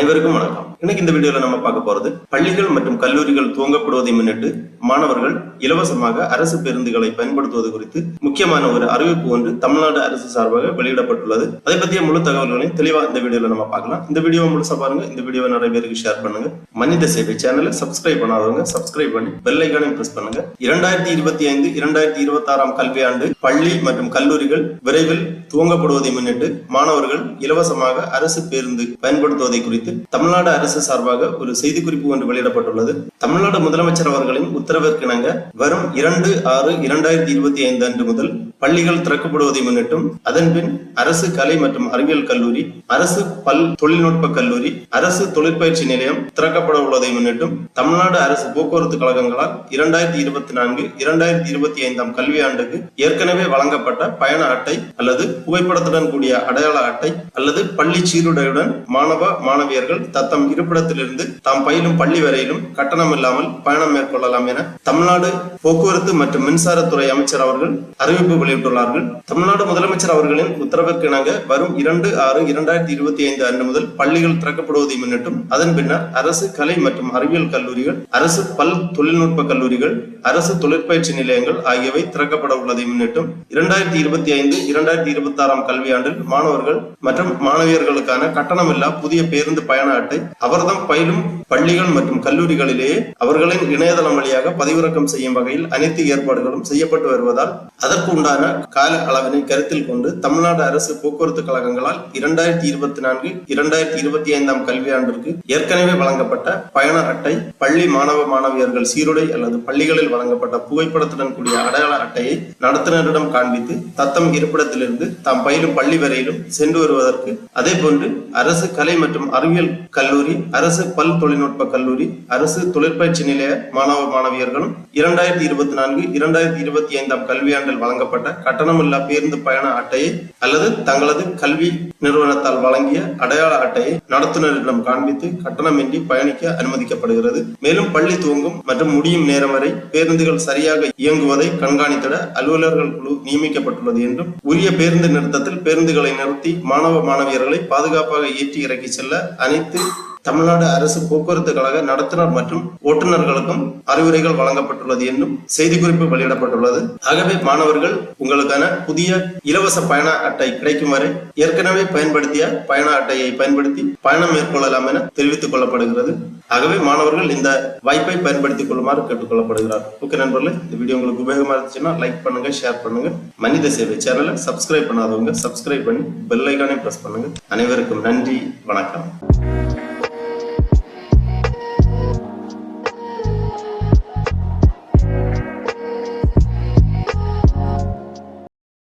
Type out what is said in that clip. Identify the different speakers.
Speaker 1: அனைவருக்கும் வணக்கம். இன்னைக்கு இந்த வீடியோல நம்ம பார்க்க போறது பள்ளிகள் மற்றும் கல்லூரிகள் துவங்கப்படுவதை முன்னிட்டு மாணவர்கள் இலவசமாக அரசு பேருந்துகளை பயன்படுத்துவது குறித்து முக்கியமான ஒரு அறிவிப்பு ஒன்று தமிழ்நாடு அரசு சார்பாக வெளியிடப்பட்டுள்ளது. அதை பற்றிய முழு தகவல்களையும் தெளிவாக இந்த வீடியோவில் நம்ம பார்க்கலாம். இந்த வீடியோவை முழுசா பாருங்க. இந்த வீடியோவை நிறைய பேருக்கு ஷேர் பண்ணுங்க. மனித சேவை சேனலை சப்ஸ்கிரைப் பண்ணாதவங்க சப்ஸ்கிரைப் பண்ணி பெல்லைக்கானையும் பிரஸ் பண்ணுங்க. இரண்டாயிரத்தி இருபத்தி ஐந்து இரண்டாயிரத்தி இருபத்தி ஆறாம் கல்வியாண்டு பள்ளி மற்றும் கல்லூரிகள் விரைவில் துவங்கப்படுவதை முன்னிட்டு மாணவர்கள் இலவசமாக அரசு பேருந்து பயன்படுத்துவதை குறித்து தமிழ்நாடு அரசு சார்பாக ஒரு செய்திக்குறிப்பு ஒன்று வெளியிடப்பட்டுள்ளது. தமிழ்நாடு முதலமைச்சர் அவர்களின் உத்தரவிற்கிணங்க. வரும் இரண்டு ஆறு இரண்டாயிரத்தி இருபத்தி ஐந்து அன்று முதல் பள்ளிகள் திறக்கப்படுவதை முன்னிட்டும் அதன்பின் அரசு கலை மற்றும் அறிவியல் கல்லூரி அரசு பல் தொழில்நுட்ப கல்லூரி அரசு தொழிற்பயிற்சி நிலையம் திறக்கப்பட உள்ளதை முன்னிட்டும் தமிழ்நாடு அரசு போக்குவரத்து கழகங்களால் இரண்டாயிரத்தி இருபத்தி நான்கு இரண்டாயிரத்தி இருபத்தி ஐந்தாம் கல்வியாண்டுக்கு ஏற்கனவே வழங்கப்பட்ட பயண அட்டை அல்லது புகைப்படத்துடன் கூடிய அடையாள அட்டை அல்லது பள்ளி சீருடையுடன் மாணவ மாணவியர்கள் தத்தம் இருப்பிடத்திலிருந்து தாம் பயிலும் பள்ளி வரையிலும் கட்டணம் இல்லாமல் பயணம் மேற்கொள்ளலாம் என தமிழ்நாடு போக்குவரத்து மற்றும் மின்சாரத்துறை அமைச்சர் அவர்கள் அறிவிப்பு வெளியிட்டுள்ளார்கள். தமிழ்நாடு முதலமைச்சர் அவர்களின் உத்தரவிற்கு இணங்க வரும் இரண்டு ஆறு இரண்டாயிரத்தி இருபத்தி ஐந்து அன்று முதல் பள்ளிகள் திறக்கப்படுவதை முன்னிட்டும் அதன் பின்னர் அரசு கலை மற்றும் அறிவியல் கல்லூரிகள் அரசு பல் தொழில்நுட்ப கல்லூரிகள் அரசு தொழிற்பயிற்சி நிலையங்கள் ஆகியவை திறக்கப்பட உள்ளதை முன்னிட்டும் இரண்டாயிரத்தி இருபத்தி ஐந்து இரண்டாயிரத்தி இருபத்தி ஆறாம் கல்வியாண்டில் மாணவர்கள் மற்றும் மாணவியர்களுக்கான கட்டணமில்லா புதிய பேருந்து பயண அட்டை அவர்தம் பயிலும் பள்ளிகள் மற்றும் கல்லூரிகளிலேயே அவர்களின் இணையதளம் வழியாக பதிவிறக்கம் செய்யும் வகையில் அனைத்து ஏற்பாடுகளும் செய்யப்பட்டு வருவதால் அதற்கு உண்டான கால அளவினை கருத்தில் கொண்டு தமிழ்நாடு அரசு போக்குவரத்து கழகங்களால் இரண்டாயிரத்தி இருபத்தி நான்கு இரண்டாயிரத்தி இருபத்தி ஐந்தாம் கல்வியாண்டிற்கு ஏற்கனவே வழங்கப்பட்ட பயண அட்டை பள்ளி மாணவ மாணவியர்கள் சீருடை அல்லது பள்ளிகளில் வழங்கப்பட்ட புகைப்படத்துடன் கூடிய அடையாள அட்டையை நடத்துனரிடம் காண்பித்து தத்தம் இருப்பிடத்திலிருந்து தாம் பயிலும் பள்ளி வரையிலும் சென்று வருவதற்கு. அதே போன்று அரசு கலை மற்றும் அறிவியல் கல்லூரி அரசு பல் தொழில்நுட்ப கல்லூரி அரசு தொழிற்பயிற்சி நிலைய மாணவ மாணவியர்களும் இரண்டாயிரத்தி இருபத்தி நான்கு இரண்டாயிரத்தி இருபத்தி ஐந்தாம் கல்வியாண்டில் வழங்கப்பட்ட கட்டணமில்லா பேருந்து பயண அட்டையை அல்லது தங்களது கல்வி நிறுவனத்தால் வழங்கிய அடையாள அட்டையை நடத்துனரிடம் காண்பித்து கட்டணமின்றி பயணிக்க அனுமதிக்கப்படுகிறது. மேலும் பள்ளி துவங்கும் மற்றும் முடியும் நேரம் வரை பேருந்துகள் சரியாக இயங்குவதை கண்காணித்திட அலுவலர்கள் குழு நியமிக்கப்பட்டுள்ளது என்றும் உரிய பேருந்து நிறுத்தத்தில் பேருந்துகளை நிறுத்தி மாணவ மாணவியர்களை பாதுகாப்பாக ஏற்றி இறக்கி செல்ல அனைத்து தமிழ்நாடு அரசு போக்குவரத்து கழக நடத்துனர் மற்றும் ஓட்டுநர்களுக்கும் அறிவுரைகள் வழங்கப்பட்டுள்ளது என்றும் செய்திக்குறிப்பு வெளியிடப்பட்டுள்ளது. ஆகவே மாணவர்கள் உங்களுக்கான புதிய இலவச பயண அட்டை கிடைக்கும் வரை ஏற்கனவே பயன்படுத்திய பயண அட்டையை பயன்படுத்தி பயணம் மேற்கொள்ளலாம் என தெரிவித்துக் கொள்ளப்படுகிறது. ஆகவே மாணவர்கள் இந்த வாய்ப்பை பயன்படுத்திக் கொள்ளுமாறு கேட்டுக்கொள்ளப்படுகிறார். ஓகே நண்பர்களே இந்த வீடியோ உங்களுக்கு உபயோகமா இருந்துச்சுன்னா லைக் பண்ணுங்க ஷேர் பண்ணுங்க. மனித சேவை சேனலை சப்ஸ்கிரைப் பண்ணாதவங்க சப்ஸ்கிரைப் பண்ணி பெல் ஐக்கானே பிரஸ் பண்ணுங்க. அனைவருக்கும் நன்றி வணக்கம்.